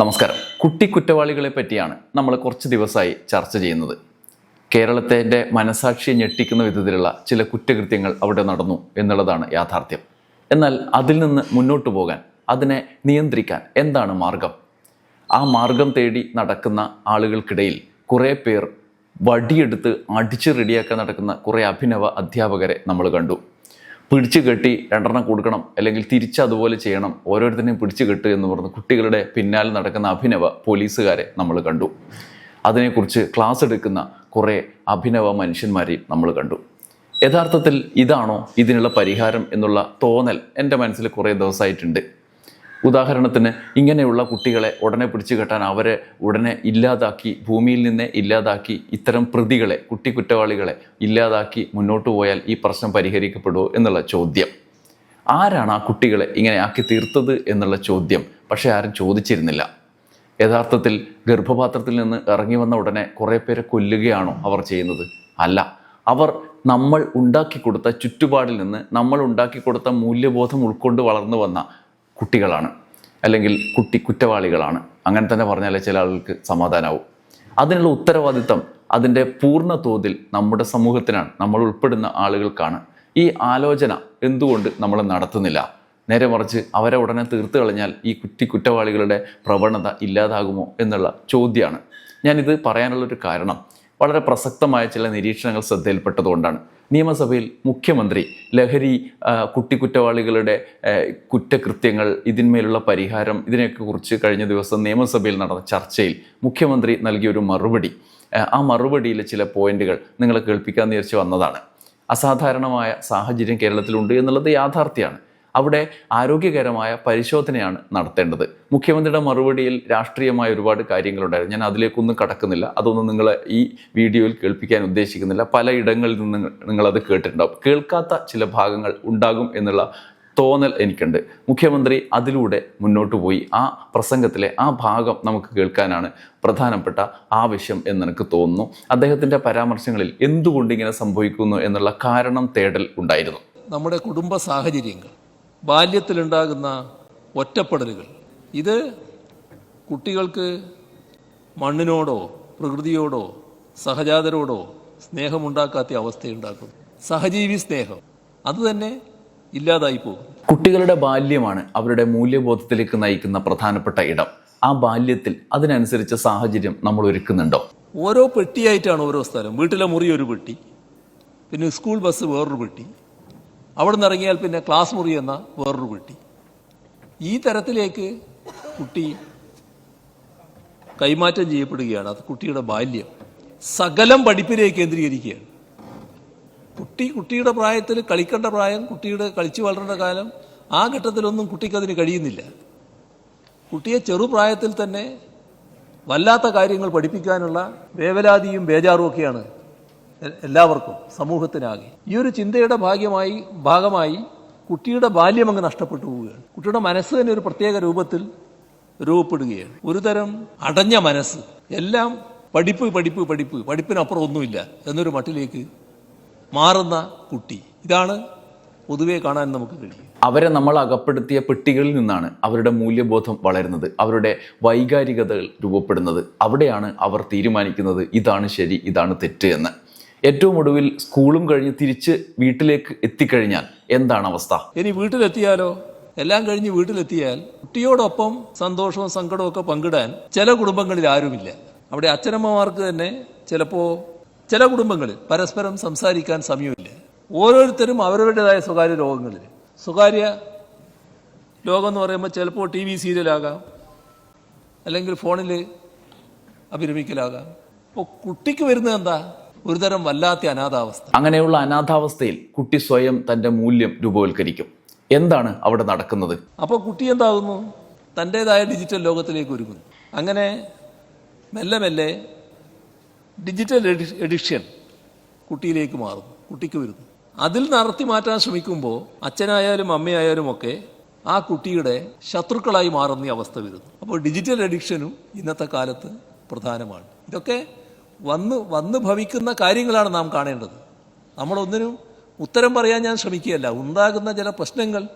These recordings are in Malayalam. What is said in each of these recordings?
നമസ്കാരം. കുട്ടി കുറ്റവാളികളെ പറ്റിയാണ് നമ്മൾ കുറച്ച് ദിവസമായി ചർച്ച ചെയ്യുന്നത്. കേരളത്തിന്റെ മനസാക്ഷിയെ ഞെട്ടിക്കുന്ന വിധത്തിലുള്ള ചില കുറ്റകൃത്യങ്ങൾ അവിടെ നടന്നു എന്നുള്ളതാണ് യാഥാർത്ഥ്യം. എന്നാൽ അതിൽ നിന്ന് മുന്നോട്ട് പോകാൻ അതിനെ നിയന്ത്രിക്കാൻ എന്താണ് മാർഗം? ആ മാർഗം തേടി നടക്കുന്ന ആളുകൾക്കിടയിൽ കുറേ പേർ വടിയെടുത്ത് അടിച്ച് റെഡിയാക്കാൻ നടക്കുന്ന കുറേ അഭിനവ അധ്യാപകരെ നമ്മൾ കണ്ടു. പിടിച്ചു കെട്ടി രണ്ടെണ്ണം കൊടുക്കണം അല്ലെങ്കിൽ തിരിച്ചതുപോലെ ചെയ്യണം. ഓരോരുത്തരെയും പിടിച്ചു കെട്ട് എന്ന് പറഞ്ഞ് കുട്ടികളുടെ പിന്നാലെ നടക്കുന്ന അഭിനവ പോലീസുകാരെ നമ്മൾ കണ്ടു. അതിനെക്കുറിച്ച് ക്ലാസ് എടുക്കുന്ന കുറേ അഭിനവ മനുഷ്യന്മാരെയും നമ്മൾ കണ്ടു. യഥാർത്ഥത്തിൽ ഇതാണോ ഇതിനുള്ള പരിഹാരം എന്നുള്ള തോന്നൽ എന്റെ മനസ്സിൽ കുറേ ദിവസമായിട്ടുണ്ട്. ഉദാഹരണത്തിന് ഇങ്ങനെയുള്ള കുട്ടികളെ ഉടനെ പിടിച്ചു കെട്ടാൻ അവരെ ഉടനെ ഇല്ലാതാക്കി ഭൂമിയിൽ നിന്ന് ഇല്ലാതാക്കി ഇത്തരം പ്രതികളെ കുട്ടി കുറ്റവാളികളെ ഇല്ലാതാക്കി മുന്നോട്ട് പോയാൽ ഈ പ്രശ്നം പരിഹരിക്കപ്പെടുമോ എന്നുള്ള ചോദ്യം. ആരാണ് ആ കുട്ടികളെ ഇങ്ങനെ ആക്കി തീർത്തത് എന്നുള്ള ചോദ്യം? പക്ഷേ ആരും ചോദിച്ചിരുന്നില്ല. യഥാർത്ഥത്തിൽ ഗർഭപാത്രത്തിൽ നിന്ന് ഇറങ്ങി വന്ന ഉടനെ കുറേ പേരെ കൊല്ലുകയാണോ അവർ ചെയ്യുന്നത്? അല്ല. അവർ നമ്മൾ ഉണ്ടാക്കി കൊടുത്ത ചുറ്റുപാടിൽ നിന്ന് നമ്മൾ ഉണ്ടാക്കി കൊടുത്ത മൂല്യബോധം ഉൾക്കൊണ്ട് വളർന്നു വന്ന കുട്ടികളാണ്. അല്ലെങ്കിൽ കുട്ടി കുറ്റവാളികളാണ്. അങ്ങനെ തന്നെ പറഞ്ഞാലേ ചില ആളുകൾക്ക് സമാധാനമാവും അതിനുള്ള ഉത്തരവാദിത്തം അതിന്റെ പൂർണ തോതിൽ നമ്മുടെ സമൂഹത്തിനാണ്. നമ്മൾ ഉൾപ്പെടുന്ന ആളുകൾക്കാണ്. ഈ ആലോചന എന്തുകൊണ്ട് നമ്മൾ നടത്തുന്നില്ല? നേരെ മറിച്ച് അവരെ ഉടനെ തീർത്ത് കളഞ്ഞാൽ ഈ കുറ്റി കുറ്റവാളികളുടെ പ്രവണത ഇല്ലാതാകുമോ എന്നുള്ള ചോദ്യമാണ്. ഞാനിത് പറയാനുള്ളൊരു കാരണം വളരെ പ്രസക്തമായ ചില നിരീക്ഷണങ്ങൾ ശ്രദ്ധയിൽപ്പെട്ടതുകൊണ്ടാണ്. നിയമസഭയിൽ മുഖ്യമന്ത്രി ലഹരി ആ, കുട്ടി കുറ്റവാളികളുടെ കുറ്റകൃത്യങ്ങൾ ഇതിന്മേലുള്ള പരിഹാരം ഇതിനെയൊക്കെ കുറിച്ച് കഴിഞ്ഞ ദിവസം നിയമസഭയിൽ നടന്ന ചർച്ചയിൽ മുഖ്യമന്ത്രി നൽകിയ ഒരു മറുപടി. ആ, ആ മറുപടിയിലെ ചില പോയിന്റുകൾ നിങ്ങളെ കേൾപ്പിക്കാൻ നേരിച്ച് വന്നതാണ്. അസാധാരണമായ സാഹചര്യം കേരളത്തിലുണ്ട് എന്നുള്ളത് യാഥാർത്ഥ്യമാണ്. അവിടെ ആരോഗ്യകരമായ പരിശോധനയാണ് നടത്തേണ്ടത്. മുഖ്യമന്ത്രിയുടെ മറുപടിയിൽ രാഷ്ട്രീയമായ ഒരുപാട് കാര്യങ്ങളുണ്ടായിരുന്നു. ഞാൻ അതിലേക്കൊന്നും കടക്കുന്നില്ല. അതൊന്നും നിങ്ങൾ ഈ വീഡിയോയിൽ കേൾപ്പിക്കാൻ ഉദ്ദേശിക്കുന്നില്ല. പല ഇടങ്ങളിൽ നിന്ന് നിങ്ങളത് കേട്ടിട്ടുണ്ടാവും. കേൾക്കാത്ത ചില ഭാഗങ്ങൾ ഉണ്ടാകും എന്നുള്ള തോന്നൽ എനിക്കുണ്ട്. മുഖ്യമന്ത്രി അതിലൂടെ മുന്നോട്ട് പോയി. ആ പ്രസംഗത്തിലെ ആ ഭാഗം നമുക്ക് കേൾക്കാനാണ് പ്രധാനപ്പെട്ട ആവശ്യം എന്ന് എനിക്ക് തോന്നുന്നു. അദ്ദേഹത്തിന്റെ പരാമർശങ്ങളിൽ എന്തുകൊണ്ട് ഇങ്ങനെ സംഭവിക്കുന്നു എന്നുള്ള കാരണം തേടൽ ഉണ്ടായിരുന്നു. നമ്മുടെ കുടുംബ സാഹചര്യങ്ങൾ. ബാല്യത്തിലുണ്ടാകുന്ന ഒറ്റപ്പെടലുകൾ. ഇത് കുട്ടികൾക്ക് മണ്ണിനോടോ പ്രകൃതിയോടോ സഹജാതരോടോ സ്നേഹമുണ്ടാക്കാത്ത അവസ്ഥയുണ്ടാക്കും. സഹജീവി സ്നേഹം. അത് തന്നെ ഇല്ലാതായി പോകും. കുട്ടികളുടെ ബാല്യമാണ് അവരുടെ മൂല്യബോധത്തിലേക്ക് നയിക്കുന്ന പ്രധാനപ്പെട്ട ഇടം. ആ ബാല്യത്തിൽ അതിനനുസരിച്ച സാഹചര്യം നമ്മൾ ഒരുക്കുന്നുണ്ടോ? ഓരോ പെട്ടിയായിട്ടാണ് ഓരോ സ്ഥലം. വീട്ടിലെ മുറി ഒരു പെട്ടി പിന്നെ സ്കൂൾ ബസ് വേറൊരു പെട്ടി. അവിടെ നിന്ന് ഇറങ്ങിയാൽ പിന്നെ ക്ലാസ് മുറി എന്ന വേറൊരു കുട്ടി. ഈ തരത്തിലേക്ക് കുട്ടി കൈമാറ്റം ചെയ്യപ്പെടുകയാണ്. അത് കുട്ടിയുടെ ബാല്യം. സകലം പഠിപ്പിനെ കേന്ദ്രീകരിക്കുകയാണ്. കുട്ടി കുട്ടിയുടെ പ്രായത്തിൽ കളിക്കേണ്ട പ്രായം കുട്ടിയുടെ കളിച്ചു വളരേണ്ട കാലം ആ ഘട്ടത്തിലൊന്നും കുട്ടിക്കതിന് കഴിയുന്നില്ല. കുട്ടിയെ ചെറുപ്രായത്തിൽ തന്നെ വല്ലാത്ത കാര്യങ്ങൾ പഠിപ്പിക്കാനുള്ള വേവലാതിയും ബേജാറും ഒക്കെയാണ് എല്ലാവർക്കും സമൂഹത്തിനാകെ. ഈ ഒരു ചിന്തയുടെ ഭാഗ്യമായി ഭാഗമായി കുട്ടിയുടെ ബാല്യം അങ്ങ് നഷ്ടപ്പെട്ടു പോവുകയാണ്. കുട്ടിയുടെ മനസ്സ് തന്നെ ഒരു പ്രത്യേക രൂപത്തിൽ രൂപപ്പെടുകയാണ്. ഒരുതരം അടഞ്ഞ മനസ്സ്. എല്ലാം പഠിപ്പ് പഠിപ്പ് പഠിപ്പ്. പഠിപ്പിനപ്പുറം ഒന്നുമില്ല എന്നൊരു മട്ടിലേക്ക് മാറുന്ന കുട്ടി. ഇതാണ് പൊതുവെ കാണാൻ നമുക്ക് കഴിയും അവരെ നമ്മൾ അകപ്പെടുത്തിയ പെട്ടികളിൽ നിന്നാണ് അവരുടെ മൂല്യബോധം വളരുന്നത്. അവരുടെ വൈകാരികതകൾ രൂപപ്പെടുന്നത്. അവിടെയാണ് അവർ തീരുമാനിക്കുന്നത് ഇതാണ് ശരി ഇതാണ് തെറ്റ് എന്ന്. ഏറ്റവും ഒടുവിൽ സ്കൂളും കഴിഞ്ഞ് തിരിച്ച് വീട്ടിലേക്ക് എത്തിക്കഴിഞ്ഞാൽ എന്താണ് അവസ്ഥ? ഇനി വീട്ടിലെത്തിയാലോ? എല്ലാം കഴിഞ്ഞ് വീട്ടിലെത്തിയാൽ കുട്ടിയോടൊപ്പം സന്തോഷവും സങ്കടവും ഒക്കെ പങ്കിടാൻ ചില കുടുംബങ്ങളിൽ ആരുമില്ല. അവിടെ അച്ഛനമ്മമാർക്ക് തന്നെ ചിലപ്പോൾ ചില കുടുംബങ്ങളിൽ പരസ്പരം സംസാരിക്കാൻ സമയമില്ല. ഓരോരുത്തരും അവരവരുടേതായ സ്വകാര്യ രോഗങ്ങളിൽ. സ്വകാര്യ ലോകം എന്ന് പറയുമ്പോൾ ചിലപ്പോൾ ടി വി സീരിയലാകാം. അല്ലെങ്കിൽ ഫോണിൽ അഭിരമിക്കലാകാം അപ്പോൾ കുട്ടിക്ക് വരുന്നത് എന്താ? ഒരുതരം വല്ലാത്ത അനാഥാവസ്ഥ. അങ്ങനെയുള്ള അനാഥാവസ്ഥയിൽ കുട്ടി സ്വയം തന്റെ മൂല്യം രൂപവൽക്കരിക്കും. എന്താണ് അവിടെ നടക്കുന്നത്? അപ്പോൾ കുട്ടി എന്താകുന്നു? തന്റേതായ ഡിജിറ്റൽ ലോകത്തിലേക്ക് ഒരുങ്ങുന്നു. അങ്ങനെ മെല്ലെ മെല്ലെ ഡിജിറ്റൽ എഡി- എഡിക്ഷൻ കുട്ടിയിലേക്ക് മാറുന്നു കുട്ടിക്ക് വരുന്നു. അതിൽ നടത്തി മാറ്റാൻ ശ്രമിക്കുമ്പോൾ അച്ഛനായാലും അമ്മയായാലും ഒക്കെ ആ കുട്ടിയുടെ ശത്രുക്കളായി മാറുന്ന അവസ്ഥ വരുന്നു. അപ്പോൾ ഡിജിറ്റൽ എഡിക്ഷനും ഇന്നത്തെ കാലത്ത് പ്രധാനമാണ്. ഇതൊക്കെ വന്ന് വന്ന് ഭവിക്കുന്ന കാര്യങ്ങളാണ് നാം കാണേണ്ടത്. നമ്മളൊന്നിനും ഉത്തരം പറയാൻ ഞാൻ ശ്രമിക്കുകയല്ല. ഉണ്ടാകുന്ന ചില പ്രശ്നങ്ങൾ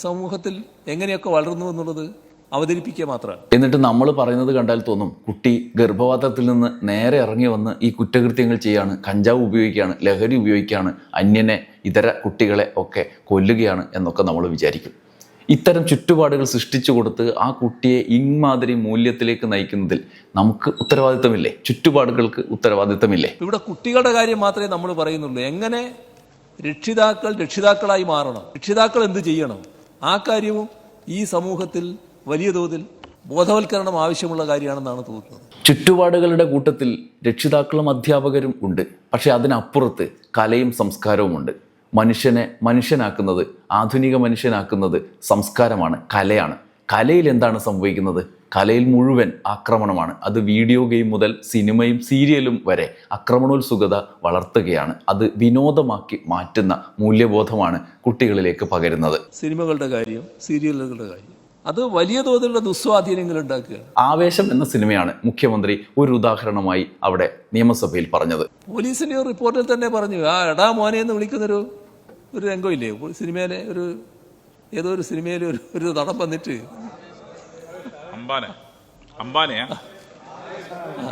സമൂഹത്തിൽ എങ്ങനെയൊക്കെ വളർന്നു എന്നുള്ളത് അവതരിപ്പിക്കുക മാത്രമാണ്. എന്നിട്ട് നമ്മൾ പറയുന്നത് കണ്ടാൽ തോന്നും കുട്ടി ഗർഭപാത്രത്തിൽ നിന്ന് നേരെ ഇറങ്ങി വന്ന് ഈ കുറ്റകൃത്യങ്ങൾ ചെയ്യാണ് കഞ്ചാവ് ഉപയോഗിക്കുകയാണ് ലഹരി ഉപയോഗിക്കുകയാണ് അന്യനെ ഇതര കുട്ടികളെ ഒക്കെ കൊല്ലുകയാണ് എന്നൊക്കെ നമ്മൾ വിചാരിക്കും. ഇത്തരം ചുറ്റുപാടുകൾ സൃഷ്ടിച്ചു കൊടുത്ത് ആ കുട്ടിയെ ഇമാതിരി മൂല്യത്തിലേക്ക് നയിക്കുന്നതിൽ നമുക്ക് ഉത്തരവാദിത്തമില്ലേ? ചുറ്റുപാടുകൾക്ക് ഉത്തരവാദിത്തമില്ലേ? ഇവിടെ കുട്ടികളുടെ കാര്യം മാത്രമേ നമ്മൾ പറയുന്നുള്ളൂ. എങ്ങനെ രക്ഷിതാക്കൾ രക്ഷിതാക്കളായി മാറണം? രക്ഷിതാക്കൾ എന്ത് ചെയ്യണം? ആ കാര്യവും ഈ സമൂഹത്തിൽ വലിയ തോതിൽ ബോധവൽക്കരണം ആവശ്യമുള്ള കാര്യമാണെന്നാണ് തോന്നുന്നത്. ചുറ്റുപാടുകളുടെ കൂട്ടത്തിൽ രക്ഷിതാക്കളും അധ്യാപകരും ഉണ്ട്. പക്ഷെ അതിനപ്പുറത്ത് കലയും സംസ്കാരവുമുണ്ട്. മനുഷ്യനെ മനുഷ്യനാക്കുന്നത് ആധുനിക മനുഷ്യനാക്കുന്നത് സംസ്കാരമാണ് കലയാണ്. കലയിൽ എന്താണ് സംഭവിക്കുന്നത്? കലയിൽ മുഴുവൻ ആക്രമണമാണ്. അത് വീഡിയോ ഗെയിം മുതൽ സിനിമയും സീരിയലും വരെ ആക്രമണോത്സുകത വളർത്തുകയാണ്. അത് വിനോദമാക്കി മാറ്റുന്ന മൂല്യബോധമാണ് കുട്ടികളിലേക്ക് പകരുന്നത്. സിനിമകളുടെ കാര്യം സീരിയലുകളുടെ കാര്യം. അത് വലിയ തോതിലുള്ള ദുസ്വാധീനങ്ങൾ ഉണ്ടാക്കുക ആവേശം എന്ന സിനിമയാണ് മുഖ്യമന്ത്രി ഒരു ഉദാഹരണമായി അവിടെ നിയമസഭയിൽ പറഞ്ഞത്. പോലീസിന്റെ റിപ്പോർട്ടിൽ തന്നെ പറഞ്ഞു ആ എടാ മോനെ എന്ന് വിളിക്കുന്നൊരു ഒരു രംഗമില്ലേ? സിനിമയിലെ ഒരു ഏതോ ഒരു സിനിമയിൽ ഒരു ഒരു നടൻ വന്നിട്ട്. അമ്പാനെ അംബാനെയാ?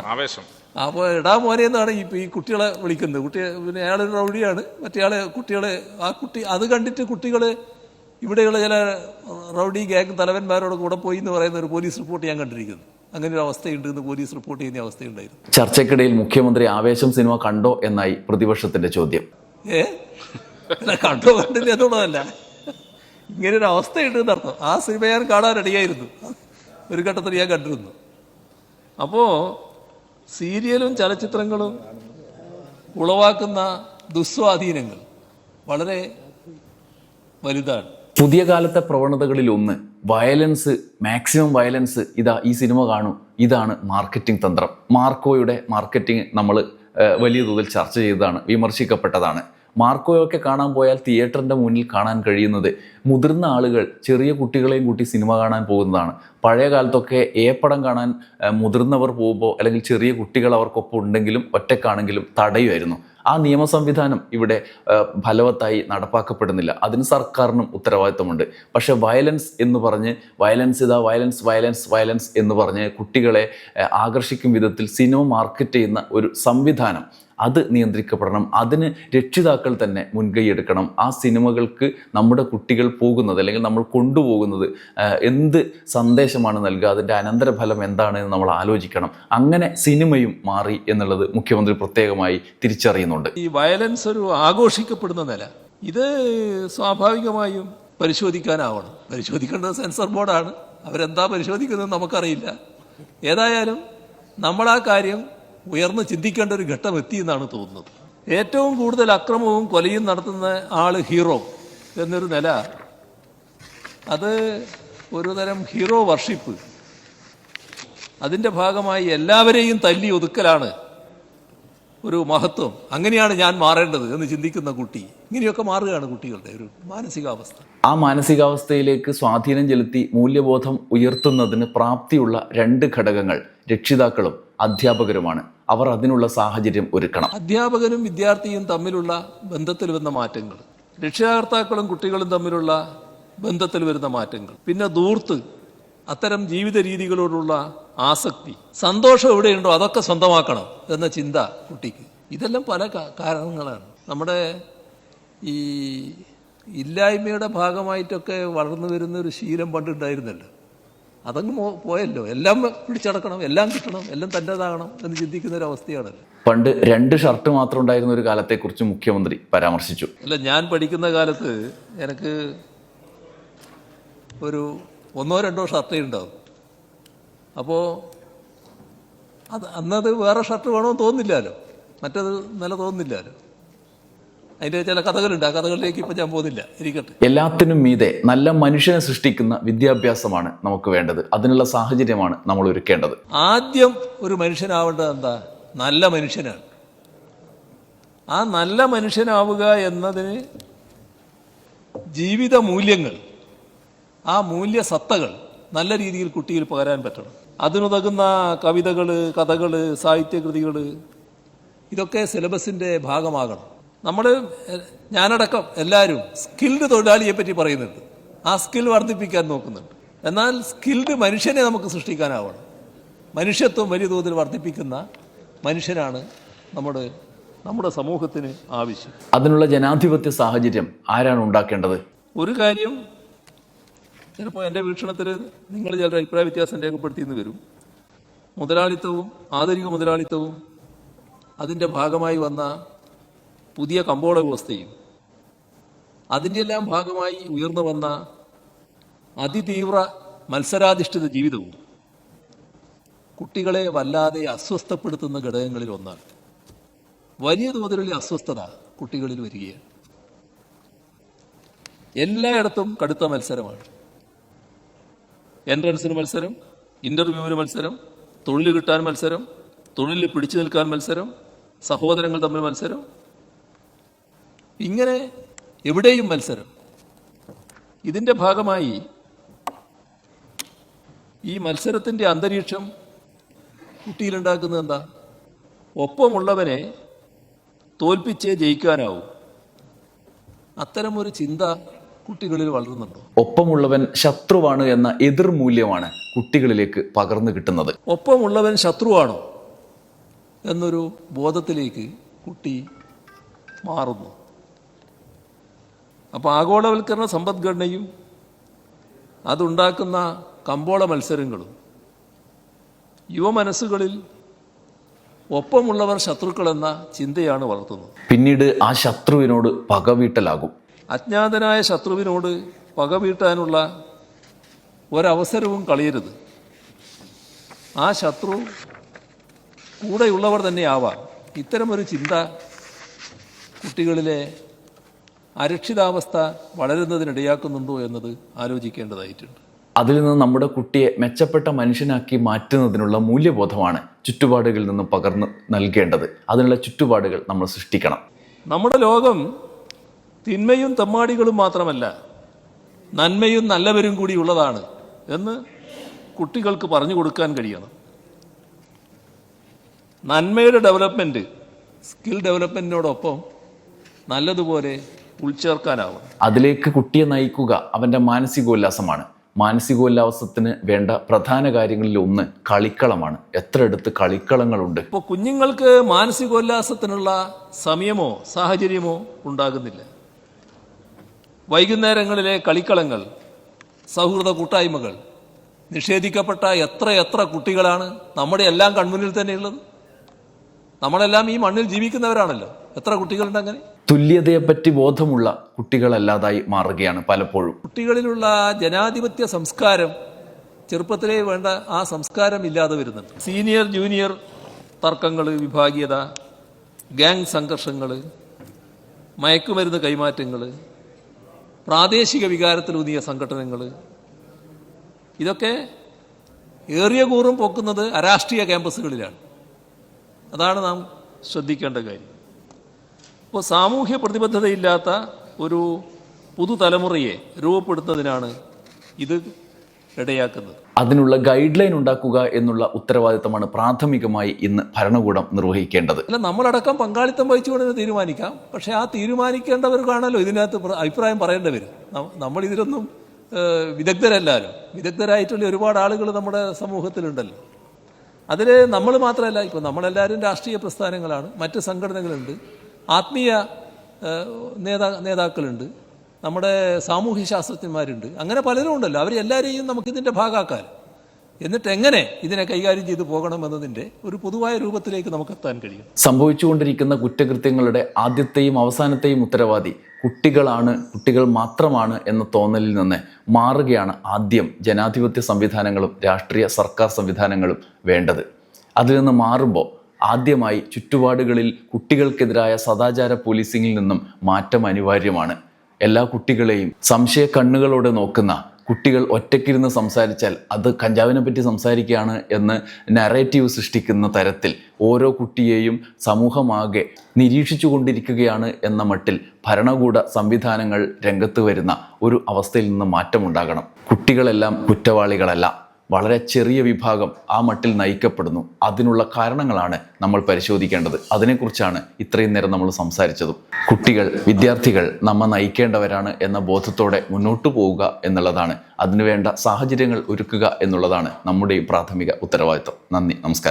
ആവേശം. അപ്പോൾ എടാ മോനെ എന്നാണ് ഈ ഈ കുട്ടികളെ വിളിക്കുന്നത്. കുട്ടി പിന്നെ അയാളൊരു റൗഡിയാണ്. മറ്റേയാളെ കുട്ടികളെ ആ കുട്ടി അത് കണ്ടിട്ട് കുട്ടികൾ ഇവിടെയുള്ള ചില റൗഡി ഗ്യാങ് തലവന്മാരോട് കൂടെ പോയി എന്ന് പറയുന്ന ഒരു പോലീസ് റിപ്പോർട്ട് ഞാൻ കണ്ടിരിക്കുന്നു. അങ്ങനെ ഒരു അവസ്ഥയുണ്ട് എന്ന് പോലീസ് റിപ്പോർട്ട് ചെയ്യുന്ന അവസ്ഥയുണ്ടായിരുന്നു. ചർച്ചക്കിടയിൽ മുഖ്യമന്ത്രി ആവേശം സിനിമ കണ്ടോ എന്നായി പ്രതിപക്ഷത്തിന്റെ ചോദ്യം. ഏ? കണ്ടോ കണ്ടില്ല എന്നുള്ളതല്ല. ഇങ്ങനെ ഒരു അവസ്ഥയുണ്ട് എന്നർത്ഥം ആ സിനിമ ഞാൻ കാണാൻ റെഡിയായിരുന്നു. ഒരു ഘട്ടത്തിൽ ഞാൻ കണ്ടിരുന്നു. അപ്പോൾ സീരിയലും ചലച്ചിത്രങ്ങളും ഉളവാക്കുന്ന ദുസ്വാധീനങ്ങൾ വളരെ വലുതാണ്. പുതിയ കാലത്തെ പ്രവണതകളിൽ ഒന്ന് വയലൻസ് മാക്സിമം വയലൻസ് ഇതാ ഈ സിനിമ കാണൂ. ഇതാണ് മാർക്കറ്റിംഗ് തന്ത്രം. മാർക്കോയുടെ മാർക്കറ്റിംഗ് നമ്മൾ വലിയ തോതിൽ ചർച്ച ചെയ്തതാണ് വിമർശിക്കപ്പെട്ടതാണ്. മാർക്കോയൊക്കെ കാണാൻ പോയാൽ തിയേറ്ററിന്റെ മുന്നിൽ കാണാൻ കഴിയുന്നത് മുതിർന്ന ആളുകൾ ചെറിയ കുട്ടികളെയും കൂട്ടി സിനിമ കാണാൻ പോകുന്നതാണ്. പഴയ കാലത്തൊക്കെ ഏ പടം കാണാൻ മുതിർന്നവർ പോകുമ്പോൾ അല്ലെങ്കിൽ ചെറിയ കുട്ടികൾ അവർക്കൊപ്പം ഉണ്ടെങ്കിലും ഒറ്റക്കാണെങ്കിലും തടയുമായിരുന്നു. ആ നിയമ സംവിധാനം ഇവിടെ ഫലവത്തായി നടപ്പാക്കപ്പെടുന്നില്ല. അതിന് സർക്കാരിനും ഉത്തരവാദിത്തമുണ്ട്. പക്ഷെ വയലൻസ് എന്ന് പറഞ്ഞ് വയലൻസ് ഇതാ വയലൻസ് വയലൻസ് വയലൻസ് എന്ന് പറഞ്ഞ് കുട്ടികളെ ആകർഷിക്കും വിധത്തിൽ സിനിമ മാർക്കറ്റ് ചെയ്യുന്ന ഒരു സംവിധാനം അത് നിയന്ത്രിക്കപ്പെടണം. അതിന് രക്ഷിതാക്കൾ തന്നെ മുൻകൈ എടുക്കണം. ആ സിനിമകൾക്ക് നമ്മുടെ കുട്ടികൾ പോകുന്നത് അല്ലെങ്കിൽ നമ്മൾ കൊണ്ടുപോകുന്നത് എന്ത് സന്ദേശമാണ് നൽകുക അതിന്റെ അനന്തരഫലം എന്താണ് എന്ന് നമ്മൾ ആലോചിക്കണം. അങ്ങനെ സിനിമയും മാറി എന്നുള്ളത് മുഖ്യമന്ത്രി പ്രത്യേകമായി തിരിച്ചറിയുന്നുണ്ട്. ഈ വയലൻസ് ഒരു ആഘോഷിക്കപ്പെടുന്ന നില. ഇത് സ്വാഭാവികമായും പരിശോധിക്കാനാവണം. പരിശോധിക്കേണ്ടത് സെൻസർ ബോർഡാണ്. അവരെന്താ പരിശോധിക്കുന്നത് നമുക്കറിയില്ല. ഏതായാലും നമ്മൾ ആ കാര്യം ഉയർന്ന് ചിന്തിക്കേണ്ട ഒരു ഘട്ടം എത്തി എന്നാണ് തോന്നുന്നത്. ഏറ്റവും കൂടുതൽ അക്രമവും കൊലയും നടത്തുന്ന ആൾ ഹീറോ എന്നൊരു നില. അത് ഒരു തരം ഹീറോ വർഷിപ്പ്. അതിന്റെ ഭാഗമായി എല്ലാവരെയും തല്ലി ഒതുക്കലാണ് ഒരു മഹത്വം. അങ്ങനെയാണ് ഞാൻ മാറേണ്ടത് എന്ന് ചിന്തിക്കുന്ന കുട്ടി. ഇങ്ങനെയൊക്കെ മാറുകയാണ് കുട്ടികളുടെ ഒരു മാനസികാവസ്ഥ. ആ മാനസികാവസ്ഥയിലേക്ക് സ്വാധീനം ചെലുത്തി മൂല്യബോധം ഉയർത്തുന്നതിന് പ്രാപ്തിയുള്ള രണ്ട് ഘടകങ്ങൾ രക്ഷിതാക്കളും അധ്യാപകരുമാണ്. അവർ അതിനുള്ള സാഹചര്യം ഒരുക്കണം. അധ്യാപകനും വിദ്യാർത്ഥിയും തമ്മിലുള്ള ബന്ധത്തിൽ വന്ന മാറ്റങ്ങൾ രക്ഷകർത്താക്കളും കുട്ടികളും തമ്മിലുള്ള ബന്ധത്തിൽ വരുന്ന മാറ്റങ്ങൾ പിന്നെ ദൂർത്ത് അത്തരം ജീവിത രീതികളോടുള്ള ആസക്തി സന്തോഷം എവിടെയുണ്ടോ അതൊക്കെ സ്വന്തമാക്കണം എന്ന ചിന്ത കുട്ടിക്ക്. ഇതെല്ലാം പല കാരണങ്ങളാണ്. നമ്മുടെ ഈ ഇല്ലായ്മയുടെ ഭാഗമായിട്ടൊക്കെ വളർന്നു വരുന്ന ഒരു ശീലം പണ്ടുണ്ടായിരുന്നല്ലോ. അതങ്ങ് പോയല്ലോ. എല്ലാം പിടിച്ചടക്കണം എല്ലാം കിട്ടണം എല്ലാം തന്റെതാകണം എന്ന് ചിന്തിക്കുന്ന ഒരു അവസ്ഥയാണ് പണ്ട് രണ്ട് ഷർട്ട് മാത്രം ഉണ്ടായിരുന്ന ഒരു കാലത്തെക്കുറിച്ച് മുഖ്യമന്ത്രി പരാമർശിച്ചു. അല്ല ഞാൻ പഠിക്കുന്ന കാലത്ത് എനിക്ക് ഒരു ഒന്നോ രണ്ടോ ഷർട്ടേ ഉണ്ടാവും. അപ്പോ അത് അന്നത് വേറെ ഷർട്ട് വേണമെന്ന് തോന്നില്ലല്ലോ. മറ്റത് നില തോന്നുന്നില്ലല്ലോ അതിന്റെ ചില കഥകളുണ്ട്. ആ കഥകളിലേക്ക് ഇപ്പം ഞാൻ പോകുന്നില്ല. ഇരിക്കട്ടെ. എല്ലാത്തിനും മീതെ നല്ല മനുഷ്യനെ സൃഷ്ടിക്കുന്ന വിദ്യാഭ്യാസമാണ് നമുക്ക് വേണ്ടത്. അതിനുള്ള സാഹചര്യമാണ് നമ്മൾ ഒരുക്കേണ്ടത്. ആദ്യം ഒരു മനുഷ്യനാവേണ്ടത് എന്താ? നല്ല മനുഷ്യനാണ്. ആ നല്ല മനുഷ്യനാവുക എന്നതിന് ജീവിത മൂല്യങ്ങൾ ആ മൂല്യ സത്തകൾ നല്ല രീതിയിൽ കുട്ടിയിൽ പകരാൻ പറ്റണം. അതിനുതകുന്ന കവിതകൾ കഥകൾ സാഹിത്യകൃതികൾ ഇതൊക്കെ സിലബസിന്റെ ഭാഗമാകണം. നമ്മൾ ഞാനടക്കം എല്ലാവരും സ്കിൽഡ് തൊഴിലാളിയെ പറ്റി പറയുന്നുണ്ട്. ആ സ്കിൽ വർദ്ധിപ്പിക്കാൻ നോക്കുന്നുണ്ട്. എന്നാൽ സ്കിൽഡ് മനുഷ്യനെ നമുക്ക് സൃഷ്ടിക്കാനാവണം. മനുഷ്യത്വം വലിയ തോതിൽ വർദ്ധിപ്പിക്കുന്ന മനുഷ്യനാണ് നമ്മുടെ നമ്മുടെ സമൂഹത്തിന് ആവശ്യം. അതിനുള്ള ജനാധിപത്യ സാഹചര്യം ആരാണ് ഉണ്ടാക്കേണ്ടത്? ഒരു കാര്യം ചിലപ്പോൾ എന്റെ വീക്ഷണത്തിൽ നിങ്ങൾ ചിലർ അഭിപ്രായ വ്യത്യാസം രേഖപ്പെടുത്തിയെന്ന് വരും. മുതലാളിത്തവും ആധുനിക മുതലാളിത്തവും അതിന്റെ ഭാഗമായി വന്ന പുതിയ കമ്പോള വ്യവസ്ഥയും. അതിന്റെ എല്ലാം ഭാഗമായി ഉയർന്നു വന്ന അതിതീവ്ര മത്സരാധിഷ്ഠിത ജീവിതവും കുട്ടികളെ വല്ലാതെ അസ്വസ്ഥപ്പെടുത്തുന്ന ഘടകങ്ങളിൽ ഒന്നാണ്. വലിയ തോതിലുള്ള അസ്വസ്ഥത കുട്ടികളിൽ വരികയാണ്. എല്ലായിടത്തും കടുത്ത മത്സരമാണ്. എൻട്രൻസിന് മത്സരം ഇന്റർവ്യൂവിന് മത്സരം തൊഴിൽ കിട്ടാൻ മത്സരം തൊഴിലിൽ പിടിച്ചു നിൽക്കാൻ മത്സരം സഹോദരങ്ങൾ തമ്മിൽ മത്സരം ഇങ്ങനെ എവിടെയും മത്സരം. ഇതിന്റെ ഭാഗമായി ഈ മത്സരത്തിന്റെ അന്തരീക്ഷം കുട്ടിയിലുണ്ടാക്കുന്നത് എന്താ? ഒപ്പമുള്ളവനെ തോൽപ്പിച്ചേ ജയിക്കാനാവും. അത്തരമൊരു ചിന്ത കുട്ടികളിൽ വളരുന്നുണ്ടോ? ഒപ്പമുള്ളവൻ ശത്രുവാണ് എന്ന എതിർമൂല്യമാണ് കുട്ടികളിലേക്ക് പകർന്നു കിട്ടുന്നത്. ഒപ്പമുള്ളവൻ ശത്രുവാണോ എന്നൊരു ബോധത്തിലേക്ക് കുട്ടി മാറുന്നു. അപ്പോൾ ആഗോളവൽക്കരണ സമ്പദ്ഘടനയും അതുണ്ടാക്കുന്ന കമ്പോള മത്സരങ്ങളും യുവമനസ്സുകളിൽ ഒപ്പമുള്ളവർ ശത്രുക്കളെന്ന ചിന്തയാണ് വളർത്തുന്നത്. പിന്നീട് ആ ശത്രുവിനോട് പകവീട്ടലാകും. അജ്ഞാതനായ ശത്രുവിനോട് പകവീട്ടാനുള്ള ഒരവസരവും കളയരുത്. ആ ശത്രു കൂടെയുള്ളവർ തന്നെ ആവാം. ഇത്തരമൊരു ചിന്ത കുട്ടികളിലെ അരക്ഷിതാവസ്ഥ വളരുന്നതിനിടയാക്കുന്നുണ്ടോ എന്നത് ആലോചിക്കേണ്ടതായിട്ടുണ്ട്. അതിൽ നിന്ന് നമ്മുടെ കുട്ടിയെ മെച്ചപ്പെട്ട മനുഷ്യനാക്കി മാറ്റുന്നതിനുള്ള മൂല്യബോധമാണ് ചുറ്റുപാടുകളിൽ നിന്ന് പകർന്നു നൽകേണ്ടത്. അതിനുള്ള ചുറ്റുപാടുകൾ നമ്മൾ സൃഷ്ടിക്കണം. നമ്മുടെ ലോകം തിന്മയും തെമ്മാടികളും മാത്രമല്ല നന്മയും നല്ലവരും കൂടി ഉള്ളതാണ് എന്ന് കുട്ടികൾക്ക് പറഞ്ഞു കൊടുക്കാൻ കഴിയണം. നന്മയുടെ ഡെവലപ്മെന്റ് സ്കിൽ ഡെവലപ്മെന്റിനോടൊപ്പം നല്ലതുപോലെ ഉൾച്ചേർക്കാനാവണം അതിലേക്ക് കുട്ടിയെ നയിക്കുക അവന്റെ മാനസികോല്ലാസമാണ്. മാനസികോല്ലാസത്തിന് വേണ്ട പ്രധാന കാര്യങ്ങളിൽ ഒന്ന് കളിക്കളമാണ്. എത്ര അടുത്ത് കളിക്കളങ്ങളുണ്ട്. ഇപ്പോൾ കുഞ്ഞുങ്ങൾക്ക് മാനസികോല്ലാസത്തിനുള്ള സമയമോ സാഹചര്യമോ ഉണ്ടാകുന്നില്ല. വൈകുന്നേരങ്ങളിലെ കളിക്കളങ്ങൾ സൗഹൃദ കൂട്ടായ്മകൾ നിഷേധിക്കപ്പെട്ട എത്ര എത്ര കുട്ടികളാണ് നമ്മുടെ എല്ലാം കൺമുന്നിൽ തന്നെയുള്ളത് നമ്മളെല്ലാം ഈ മണ്ണിൽ ജീവിക്കുന്നവരാണല്ലോ. എത്ര കുട്ടികളുണ്ട് അങ്ങനെ? തുല്യതയെപ്പറ്റി ബോധമുള്ള കുട്ടികളല്ലാതായി മാറുകയാണ് പലപ്പോഴും. കുട്ടികളിലുള്ള ജനാധിപത്യ സംസ്കാരം ചെറുപ്പത്തിലേ വേണ്ട ആ സംസ്കാരം ഇല്ലാതെ വരുന്നുണ്ട്. സീനിയർ ജൂനിയർ തർക്കങ്ങൾ വിഭാഗീയത ഗാങ് സംഘർഷങ്ങൾ മയക്കുമരുന്ന് കൈമാറ്റങ്ങൾ പ്രാദേശിക വികാരത്തിലൂന്നിയ സംഘടനകൾ ഇതൊക്കെ ഏറിയ കൂറും പൊക്കുന്നത് അരാഷ്ട്രീയ ക്യാമ്പസുകളിലാണ്. അതാണ് നാം ശ്രദ്ധിക്കേണ്ട കാര്യം. ഇപ്പോൾ സാമൂഹ്യ പ്രതിബദ്ധതയില്ലാത്ത ഒരു പുതുതലമുറയെ രൂപപ്പെടുത്തുന്നതിനാണ് ഇത് ഇടയാക്കുന്നത്. അതിനുള്ള ഗൈഡ് ലൈൻ ഉണ്ടാക്കുക എന്നുള്ള ഉത്തരവാദിത്തമാണ് പ്രാഥമികമായി ഇന്ന് ഭരണകൂടം നിർവഹിക്കേണ്ടത്. അല്ല നമ്മളടക്കം പങ്കാളിത്തം വഹിച്ചുകൊണ്ട് തീരുമാനിക്കാം. പക്ഷെ ആ തീരുമാനിക്കേണ്ടവർക്കാണല്ലോ ഇതിനകത്ത് അഭിപ്രായം അഭിപ്രായം പറയേണ്ടവർ നമ്മൾ ഇതിലൊന്നും വിദഗ്ധരല്ലല്ലോ വിദഗ്ധരായിട്ടുള്ള ഒരുപാട് ആളുകൾ നമ്മുടെ സമൂഹത്തിലുണ്ടല്ലോ. അതിൽ നമ്മൾ മാത്രമല്ല ഇപ്പോൾ നമ്മളെല്ലാവരും രാഷ്ട്രീയ പ്രസ്ഥാനങ്ങളാണ്. മറ്റ് സംഘടനകളുണ്ട്. ആത്മീയ നേതാ നേതാക്കളുണ്ട്. നമ്മുടെ സാമൂഹ്യ ശാസ്ത്രജ്ഞന്മാരുണ്ട്. അങ്ങനെ പലരും ഉണ്ടല്ലോ. അവരെല്ലാവരെയും നമുക്കിതിന്റെ ഭാഗമാക്കാൻ എന്നിട്ട് എങ്ങനെ ഇതിനെ കൈകാര്യം ചെയ്തു പോകണമെന്നതിന്റെ ഒരു പൊതുവായ രൂപത്തിലേക്ക് നമുക്ക് എത്താൻ കഴിയും. സംഭവിച്ചുകൊണ്ടിരിക്കുന്ന കുറ്റകൃത്യങ്ങളുടെ ആദ്യത്തെയും അവസാനത്തെയും ഉത്തരവാദി കുട്ടികളാണ് കുട്ടികൾ മാത്രമാണ് എന്ന തോന്നലിൽ നിന്ന് മാറുകയാണ് ആദ്യം ജനാധിപത്യ സംവിധാനങ്ങളും രാഷ്ട്രീയ സർക്കാർ സംവിധാനങ്ങളും വേണ്ടത്. അതിൽ നിന്ന് മാറുമ്പോൾ ആദ്യമായി ചുറ്റുപാടുകളിൽ കുട്ടികൾക്കെതിരായ സദാചാര പോലീസിംഗിൽ നിന്നും മാറ്റം അനിവാര്യമാണ്. എല്ലാ കുട്ടികളെയും സംശയ കണ്ണുകളോടെ നോക്കുന്ന കുട്ടികൾ ഒറ്റയ്ക്കിരുന്ന് സംസാരിച്ചാൽ അത് കഞ്ചാവിനെ പറ്റി സംസാരിക്കുകയാണ് എന്ന് നറേറ്റീവ് സൃഷ്ടിക്കുന്ന തരത്തിൽ ഓരോ കുട്ടിയെയും സമൂഹമാകെ നിരീക്ഷിച്ചു കൊണ്ടിരിക്കുകയാണ് എന്ന മട്ടിൽ ഭരണകൂട സംവിധാനങ്ങൾ രംഗത്ത് വരുന്ന ഒരു അവസ്ഥയിൽ നിന്ന് മാറ്റമുണ്ടാകണം. കുട്ടികളെല്ലാം കുറ്റവാളികളല്ല. വളരെ ചെറിയ വിഭാഗം ആ മട്ടിൽ നയിക്കപ്പെടുന്നു. അതിനുള്ള കാരണങ്ങളാണ് നമ്മൾ പരിശോധിക്കേണ്ടത്. അതിനെക്കുറിച്ചാണ് ഇത്രയും നേരം നമ്മൾ സംസാരിച്ചതും. കുട്ടികൾ വിദ്യാർത്ഥികൾ നമ്മ നയിക്കേണ്ടവരാണ് എന്ന ബോധത്തോടെ മുന്നോട്ട് പോവുക എന്നുള്ളതാണ്. അതിനുവേണ്ട സാഹചര്യങ്ങൾ ഒരുക്കുക എന്നുള്ളതാണ് നമ്മുടെയും പ്രാഥമിക ഉത്തരവാദിത്വം. നന്ദി നമസ്കാരം.